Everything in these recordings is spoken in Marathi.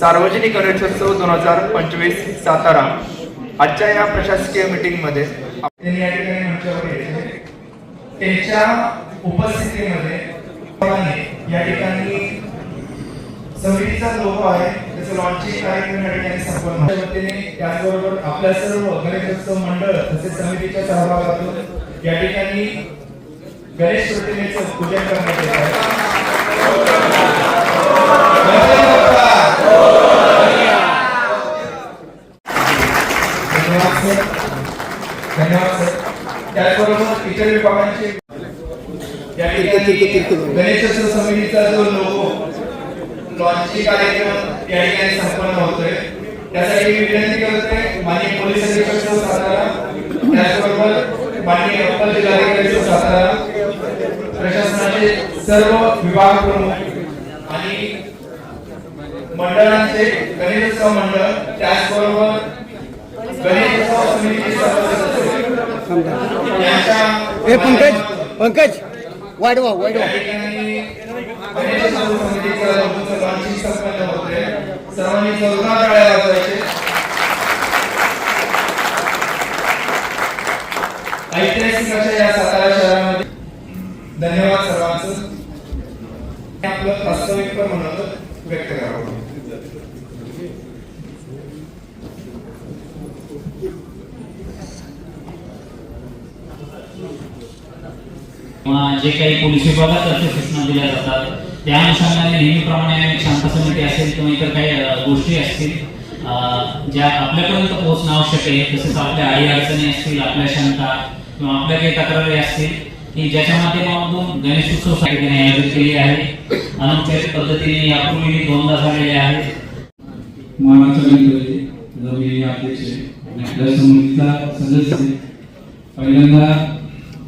सार्वजनिक गणेशोत्सव दोन हजार पंचवीस सातारा. आजच्या या प्रशासकीय मीटिंगमध्ये त्यांनी या ठिकाणी मंचावर त्यांच्या उपस्थितीमध्ये या ठिकाणी समितीचा लोगो आहे त्याचं लॉन्चिंग कार्यक्रम या ठिकाणी संपन्न वतीने त्याचबरोबर आपल्या सर्व गणेशोत्सव मंडळ तसेच समितीच्या सहभागातून या ठिकाणी गणेश प्रतिमेचं पूजन करण्यात येत आहे. ठिकाणी गणेशोत्सव समितीचा जो लोगो लॉन्चिंग कार्यक्रम या ठिकाणी संपन्न होतोय. त्यासाठी विनंती करतोय माननीय पोलीस अधीक्षक सातारा त्याचबरोबर माननीय अप्पर जिल्हाधिकारी सातारा प्रशासनाचे सर्व विभाग प्रमुख आणि मंडळांचे गणेशोत्सव मंडळ त्याचबरोबर गणेशोत्सव सदस्य यांच्या ए पंकज पंकज. वाढवा वाढवा या ठिकाणी गणेशोत्सव समितीचं लोगोचं launching संपन्न होतंय. सर्वांनी जोरदार टाळ्या वाजवायचे ऐतिहासिक अशा या सातारा शहरामध्ये धन्यवाद सर्वांचं आपलं प्रास्ताविक पण म्हणून व्यक्त करावं किंवा जे काही पोलीस विभागातर्फे सूचना दिल्या जातात त्या अनुषंगाने नेहमीप्रमाणे शांत समिती असेल किंवा इतर काही गोष्टी असतील ज्या आपल्यापर्यंत पोहोचणं आवश्यक आहे तसेच आपल्या आई अडचणी असतील आपल्या शंका किंवा आपल्या काही तक्रारी असतील की ज्याच्या माध्यमातून गणेश उत्सव साहित्याने आयोजित केली आहे. अनौपचारिक पद्धतीने यापूर्वी दोनदा झालेले आहेत मानाचा मी अध्यक्ष समितीचा सदस्य पहिल्यांदा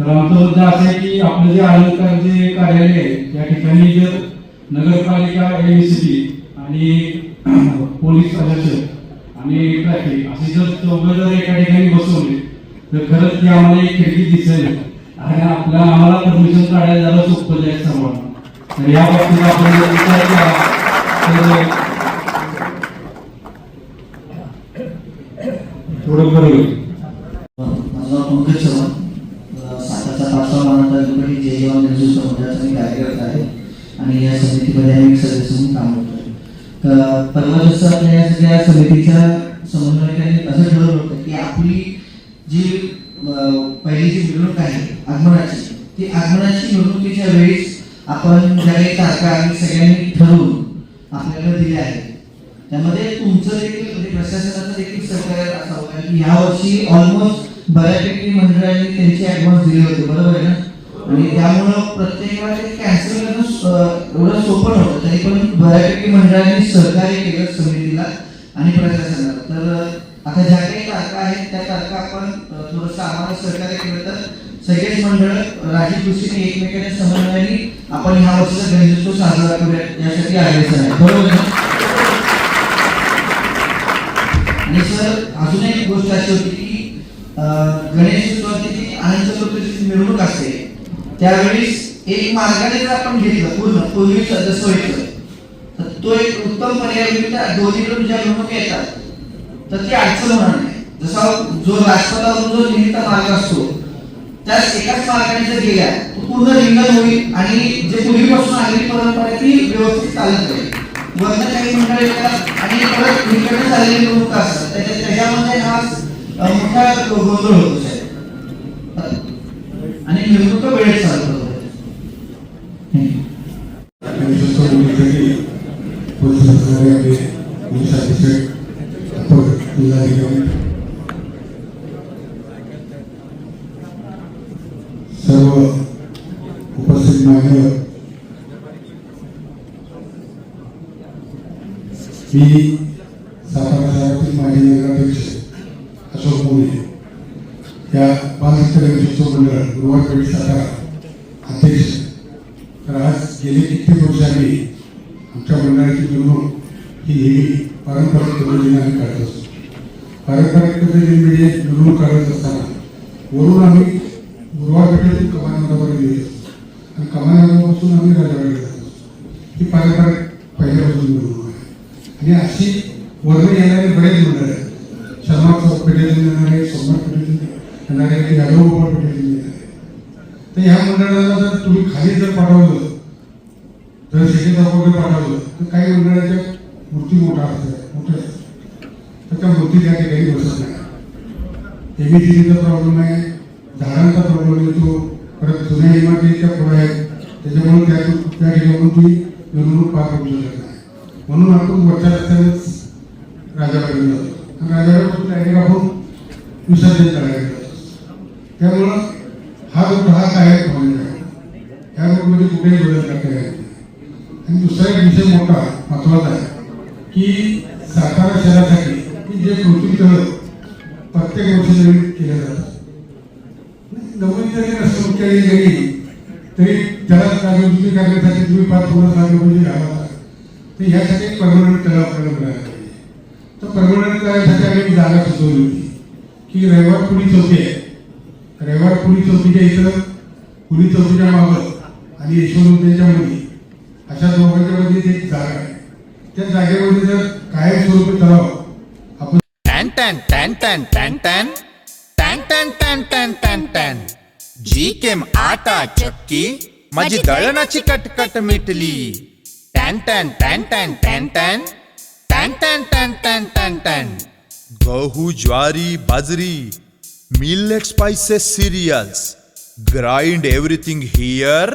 तर आमचं मुद्दा असं आहे की आपलं जे अलंकार कार्यालय आहे त्या ठिकाणी जर नगरपालिका एमसीबी आणि पोलीस प्रशासन आणि ट्रॅफिक असे जर चौघं जर एका ठिकाणी बसवले तर खरंच ती आम्हाला एक खिडकी दिसेल. आणि आपल्या आम्हाला परमिशन काढायला जरा सोपं जाईल सर्वांना तर या बाबतीत आपण जर विचार केला तर थोडं बरं होईल. समितीमध्ये आम्ही एक सदस्य म्हणून काम करतो तर परवा दिवस आपल्या या सगळ्या समितीच्या समन्वयकांनी असं ठरवलं होतं की आपली जी पहिली जी मिरवणूक आहे आगमनाची ती आगमनाची मिरवणुकीच्या वेळेस आपण ज्या काही तारखा आम्ही सगळ्यांनी ठरवून आपल्याला दिल्या आहेत. त्यामध्ये तुमचं देखील म्हणजे प्रशासनाचं देखील सहकार्य असावं. कारण की ह्या वर्षी ऑलमोस्ट बऱ्यापैकी मंडळांनी त्यांचे ऍडव्हान्स दिले होते. बरोबर आहे ना? आणि त्यामुळं प्रत्येकाला ते कॅन्सल करणं एवढं सोपं नव्हतं. तरी पण बऱ्यापैकी मंडळांनी सहकार्य केलं समितीला आणि प्रशासनाला. तर आता ज्या काही तारखा आहेत त्या तारखा आपण थोडंसं आम्हाला सहकार्य केलं तर सगळेच मंडळ राजीव दृष्टीने एकमेकांच्या समन्वयाने आपण ह्या वर्षीचा गणेशोत्सव साजरा करूया यासाठी आयोजन आहे. बरोबर ना? आणि सर अजून एक गोष्ट अशी होती की गणेश चतुर्थीची आनंद चतुर्थीची मिरवणूक असते त्यावेळेस एक मार्गाने जर आपण घेतलं पूर्ण पूर्वी जसं व्हायचं तर तो एक उत्तम पर्याय म्हणजे दोन्हीकडून ज्या मिरवणूक येतात तर ती अडचण होणार नाही. जसा जो राजपथावरून जो निमित्त मार्ग असतो त्याच एकाच मार्गाने जर गेल्या तो पूर्ण रिंगण होईल आणि जे पूर्वीपासून आलेली परंपरा आहे ती व्यवस्थित चालत राहील वर्ण काही मंडळ येतात आणि परत इकडे झालेली लोक असतात. त्याच्या त्याच्यामध्ये हा मोठा गोंधळ होतो साहेब. आणि निवडणूक वेळेचा चालू होतो गणेशोत्सव निमित्ताने पोलीस असणारे आपले पोलीस अधीक्षक अपर जिल्हाधिकारी सर्व उपस्थित मान्यवर मी सातारा शहरातील माजी नगराध्यक्ष अशोक मोरे या बालहत्या गणेशोत्सव मंडळ गुरुवारपेठ सातारा अध्यक्ष तर आज गेले कित्येक वर्ष आम्ही आमच्या मंडळाची मिरवणूक ही नेहमी पारंपरिक पद्धतीने आम्ही काढत असतो पारंपरिक पद्धतीने म्हणजे मिरवणूक काढत असताना वरून आम्ही गुरुवारपेठेतून कमानापर्यंत गेले. असतो आणि कमानापासून आम्ही राजाकडे जात असतो. ही पारंपरिक पहिल्यापासून मिरवणूक आहे. आणि अशी वर्ण येणारे बरेच मंडळ आहेत. शर्मा पेठेतून येणारे सोमनाथ पेठेतून येणारे यादव गोपाळ पेठेतून येणारे. तर ह्या मंडळाला जर तुम्ही खाली जर पाठवलं जर शेती वगैरे पाठवलं तर काही मंडळाच्या मूर्ती मोठा असतात मोठ्या असतात. तर त्या मूर्ती त्या ठिकाणी बसत नाही एबीसीचा प्रॉब्लेम आहे झाडांचा प्रॉब्लेम येतो परत जुन्या इमारतीच्या पुढे आहेत. त्याच्यामुळे त्या त्या ठिकाणी ती निवडणूक पार पडू शकत नाही. म्हणून आपण वरच्या रस्त्यानेच राजाकडे जातो. आणि राजाकडे डायरेक्ट आपण विसर्जन करायला जातो. त्यामुळं हा जो हा काय पॉईंट आहे म्हणजे- ह्या रूटमध्ये कुठेही बदल करता येईल दुसरा एक विषय मोठा महत्त्वाचा आहे की सातारा शहरासाठी की जे कृती तळ प्रत्येक वर्षी नवीन केलं जातं नवीन जरी रस्ते केली गेली तरी त्याला जागृती करण्यासाठी तुम्ही पाच पन्नास लाख रुपये घालवता. तर यासाठी परमनंट तळ आपल्याला मिळाला पाहिजे तर परमनंट तळासाठी आम्ही जागा सुचवली होती की रविवार पुरी चौकी आहे. रविवार पुरी चौकीच्या इथं पुरी चौकीच्या मागं आणि यशवंतांच्या मध्ये अशा दोघांच्या मध्ये एक जागा आहे त्या जागेमध्ये जर कायमस्वरूपी तलाव आपण टॅन टॅन टॅन टॅन टॅन टॅन टॅन टॅन टॅन टॅन टॅन टॅन जी केम आटा चक्की माझी दळणाची कटकट मिटली टॅन टॅन टॅन टॅन टॅन टॅन टॅन टॅन टॅन टॅन टॅन टॅन गहू ज्वारी बाजरी millet spices cereals grind everything here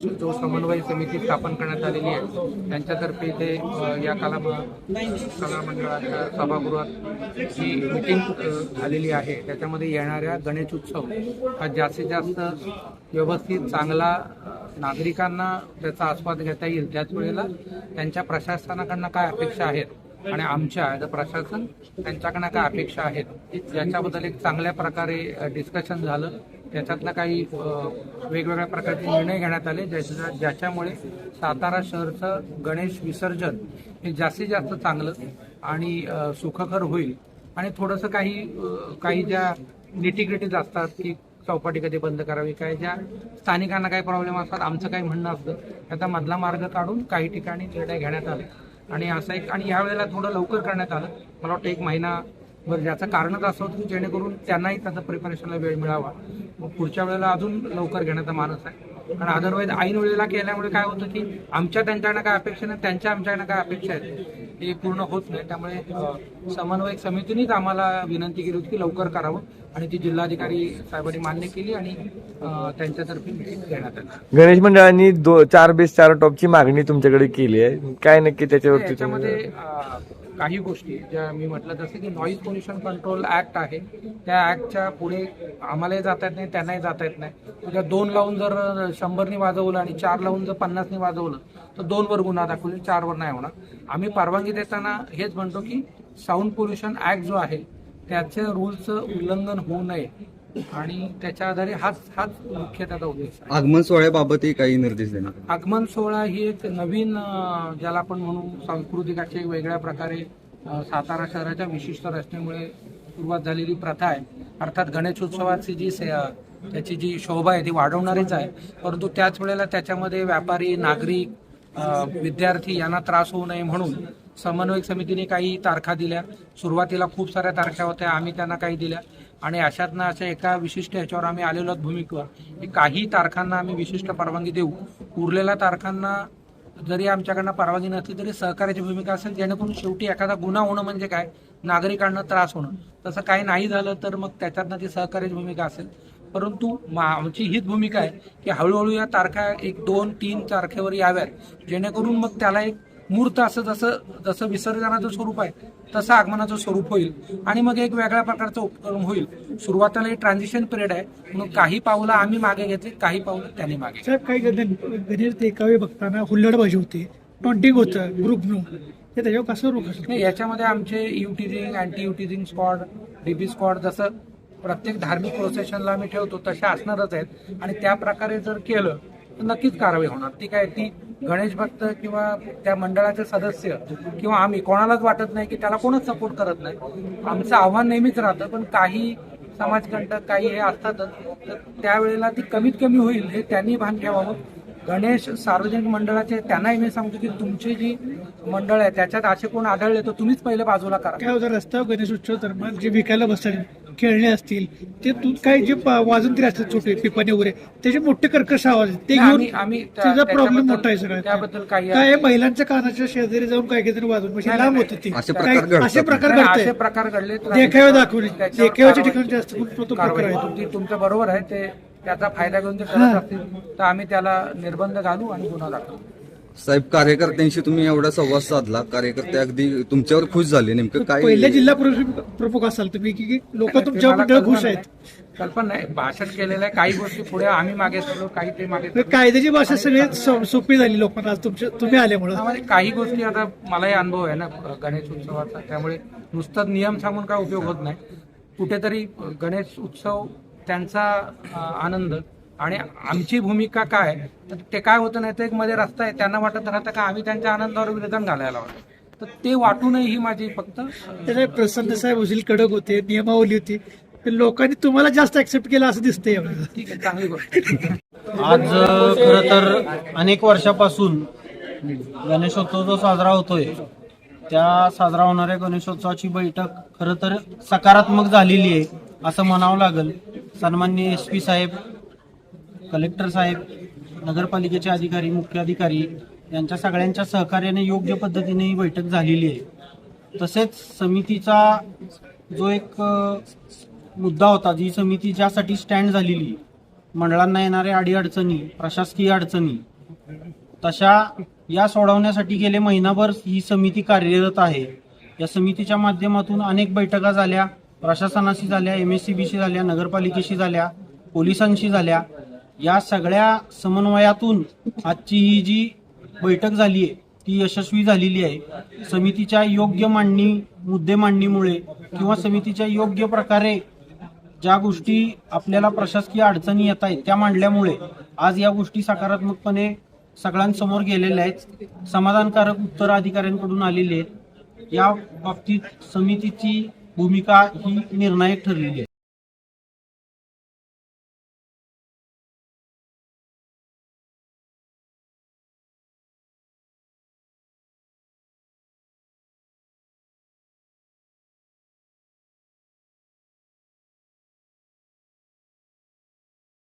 जो समन्वय समिती स्थापन करण्यात आलेली आहे त्यांच्यातर्फे ते या कला कला मंडळाच्या सभागृहात जी मिटिंग झालेली आहे त्याच्यामध्ये येणाऱ्या गणेश उत्सव हा जास्तीत जास्त व्यवस्थित चांगला नागरिकांना त्याचा आस्वाद घेता येईल. त्याच वेळेला त्यांच्या प्रशासनाकडनं काय अपेक्षा आहेत आणि आमच्या ॲज अ प्रशासन त्यांच्याकडनं काय अपेक्षा आहेत याच्याबद्दल एक चांगल्या प्रकारे डिस्कशन झालं. त्याच्यातनं काही वेगवेगळ्या प्रकारचे निर्णय घेण्यात आले. ज्याच्या ज्याच्यामुळे सातारा शहरचं गणेश विसर्जन हे जास्तीत जास्त चांगलं आणि सुखकर होईल. आणि थोडंसं काही काही ज्या निटीग्रिटीज असतात की चौपाटी कधी बंद करावी काय ज्या स्थानिकांना काही प्रॉब्लेम असतात आमचं काही म्हणणं असतं त्याचा मधला मार्ग काढून काही ठिकाणी निर्णय घेण्यात आले. आणि असं एक आणि यावेळेला थोडं लवकर करण्यात आलं. मला वाटतं एक महिना बरं ज्याचं कारणच असं होतं की जेणेकरून त्यांनाही त्याचा प्रिपरेशनला वेळ मिळावा. मग पुढच्या वेळेला अजून लवकर घेण्याचा मानस आहे. कारण अदरवाईज ऐन वेळेला केल्यामुळे काय होतं की आमच्या त्यांच्याकडनं काय अपेक्षा नाही त्यांच्या आमच्याकडनं काय अपेक्षा आहेत हे पूर्ण होत नाही. त्यामुळे समन्वयक समितीनेच आम्हाला विनंती केली होती की लवकर करावं आणि ती जिल्हाधिकारी साहेबांनी मान्य केली आणि त्यांच्यातर्फे मिटिंग घेण्यात आली. गणेश मंडळांनी चार बेस चार टॉपची मागणी तुमच्याकडे केली आहे. काय नक्की त्याच्यावरती याच्यामध्ये तुम्ही अं, काही गोष्टी ज्या मी म्हटलं जसं की नॉईज पोल्युशन कंट्रोल ऍक्ट आहे त्या ऍक्टच्या पुढे आम्हालाही जाता येत नाही त्यांनाही जाता येत नाही. उद्या दोन लावून जर शंभरनी वाजवलं आणि चार लावून जर पन्नासनी वाजवलं तर दोनवर गुन्हा दाखवली चारवर नाही होणार. आम्ही परवानगी देताना हेच म्हणतो की साऊंड पोल्युशन ऍक्ट जो आहे त्याच्या रूल्सचं उल्लंघन होऊ नये. आणि त्याच्या आधारे हाच हाच मुख्य त्याचा उद्देश आहे. आगमन सोहळ्याबाबतही काही निर्देश देण्यात आगमन सोहळा ही एक नवीन अ, ज्याला आपण म्हणू सांस्कृतिक अशी एक वेगळ्या प्रकारे अ, सातारा शहराच्या विशिष्ट रचनेमुळे सुरुवात झालेली प्रथा आहे. अर्थात गणेशोत्सवाची जी से- अ, त्याची जी शोभा आहे ती वाढवणारीच आहे. परंतु त्याच वेळेला त्याच्यामध्ये व्यापारी नागरिक अ, विद्यार्थी यांना त्रास होऊ नये म्हणून समन्वयक समितीने काही तारखा दिल्या. सुरुवातीला खूप साऱ्या तारखा होत्या आम्ही त्यांना काही दिल्या. आणि अशातनं अशा एका विशिष्ट ह्याच्यावर आम्ही आलेलो आहोत भूमिकेवर की काही तारखांना आम्ही विशिष्ट परवानगी देऊ. उरलेल्या तारखांना जरी आमच्याकडनं परवानगी नसली तरी सहकार्याची भूमिका असेल जेणेकरून शेवटी एखादा गुन्हा होणं म्हणजे काय? नागरिकांना त्रास होणं. तसं काही नाही झालं तर मग त्याच्यातनं ती सहकार्याची भूमिका असेल. परंतु मा- आमची हीच भूमिका आहे की हळूहळू या तारखा एक दोन तीन तारखेवर याव्यात. जेणेकरून मग त्याला एक मूर्त असं जसं जसं विसर्जनाचं स्वरूप आहे तसं आगमनाचं स्वरूप होईल. आणि मग एक वेगळ्या प्रकारचं उपक्रम होईल. सुरुवातीला एक ट्रान्झिशन पिरियड आहे. म्हणून काही पावलं आम्ही मागे घेतली काही पावलं त्यांनी मागे. साहेब काही गण- गणेश देखावे बघताना हुल्लडबाजी होते टॉन्टिंग होतं ग्रुपनं हे त्याच्यावर कसं रोख नाही याच्यामध्ये आमचे eve teasing anti eve teasing squad DB squad जसं प्रत्येक धार्मिक प्रोसेशनला आम्ही ठेवतो तशा असणारच आहेत. आणि त्या प्रकारे जर केलं तर नक्कीच कारवाई होणार. ती काय ती गणेश भक्त किंवा त्या मंडळाचे सदस्य किंवा आम्ही कोणालाच वाटत नाही की त्याला कोणच सपोर्ट करत नाही. आमचं आव्हान नेहमीच राहतं पण काही समाजकंटक काही हे असतातच तर त्यावेळेला ती कमीत कमी होईल हे त्यांनी भान ठेवावं गणेश सार्वजनिक मंडळाचे त्यांनाही मी सांगतो की तुमची जी मंडळ आहे त्याच्यात असे कोण आढळले तर तुम्हीच पहिले बाजूला करा. काय होतं रस्त्यावर गणेश उत्सव दरम्यान जे विकायला बसतात खेळणे असतील ते तू काय जे वाजंत्री असतात छोटे पिपाने वगैरे त्याचे मोठे कर्कश आवाज. ते घेऊन त्याचा प्रॉब्लेम मोठा आहे सगळा त्याबद्दल काय महिलांच्या कानाच्या शेजारी जाऊन काय काहीतरी वाजवून म्हणजे लांब होतं ते. असे प्रकार असे प्रकार घडले देखावे त्याच्यावर देखाव्याच्या ठिकाणी जास्त तो प्रकार. आहे? तुमची- तुमचं बरोबर आहे ते त्याचा फायदा घेऊन ते करत असतील. तर आम्ही त्याला निर्बंध घालू आणि गुन्हा दाखवू. साहेब कार्यकर्त्यांशी तुम्ही एवढा संवाद साधला. कार्यकर्ते अगदी तुमच्यावर खुश झाले. नेमकं काय पहिल्या जिल्हा प्रमुख असाल तुम्ही की लोक ते तुमच्यावर मला मंडळ खुश आहेत? नाही. कल्पना नाही. भाषण केलेलं आहे काही गोष्टी पुढे आम्ही मागे सरलो काही ते मागे सरलो. कायद्याची भाषा सगळी सो- सोपी झाली लोकांना. आज तुमच्या तुम्ही आल्यामुळं. त्यामध्ये काही गोष्टी आता मलाही अनुभव आहे ना गणेश उत्सवाचा. त्यामुळे नुसतं नियम सांगून काय उपयोग होत नाही. कुठेतरी गणेश उत्सव त्यांचा अं, आनंद आणि आमची भूमिका काय तर ते काय होतं नाही तर एक मध्ये रस्ता आहे त्यांना वाटत राहतं का आम्ही त्यांच्या आनंदावर विधान घालायला हवं तर ते वाटू नये ही माझी फक्त प्रसन्न साहेब वजील कडक होते नियमावली होती लोकांनी तुम्हाला जास्त ऍक्सेप्ट केलं असं दिसतंय. ठीक आहे चांगली गोष्ट आहे. आज खर तर अनेक वर्षापासून गणेशोत्सव जो साजरा होतोय त्या साजरा होणाऱ्या गणेशोत्सवाची बैठक खर तर सकारात्मक झालेली आहे असं म्हणावं लागेल सन्माननीय एस पी साहेब कलेक्टर साहेब नगरपालिकेचे अधिकारी मुख्य अधिकारी यांच्या सगळ्यांच्या सहकार्याने योग्य पद्धतीने ही बैठक झालेली आहे. तसेच समितीचा जो एक मुद्दा होता जी समिती ज्यासाठी स्टँड झालेली मंडळांना येणाऱ्या अडीअडचणी प्रशासकीय अडचणी तशा या सोडवण्यासाठी गेले महिनाभर ही समिती कार्यरत आहे. या समितीच्या माध्यमातून अनेक बैठका झाल्या प्रशासनाशी झाल्या एम एस सी बीशी झाल्या नगरपालिकेशी झाल्या पोलिसांशी झाल्या. या सगळ्या समन्वयातून आजची ही जी बैठक झाली आहे ती यशस्वी झालेली आहे. समितीच्या योग्य मांडणी मुद्दे मांडणीमुळे किंवा समितीच्या योग्य प्रकारे ज्या गोष्टी आपल्याला प्रशासकीय अडचणी येत आहेत त्या मांडल्यामुळे आज या गोष्टी सकारात्मकपणे सगळ्यांसमोर गेलेल्या आहेत. समाधानकारक उत्तर अधिकाऱ्यांकडून आलेली आहेत. या बाबतीत समितीची भूमिका ही निर्णायक ठरलेली आहे.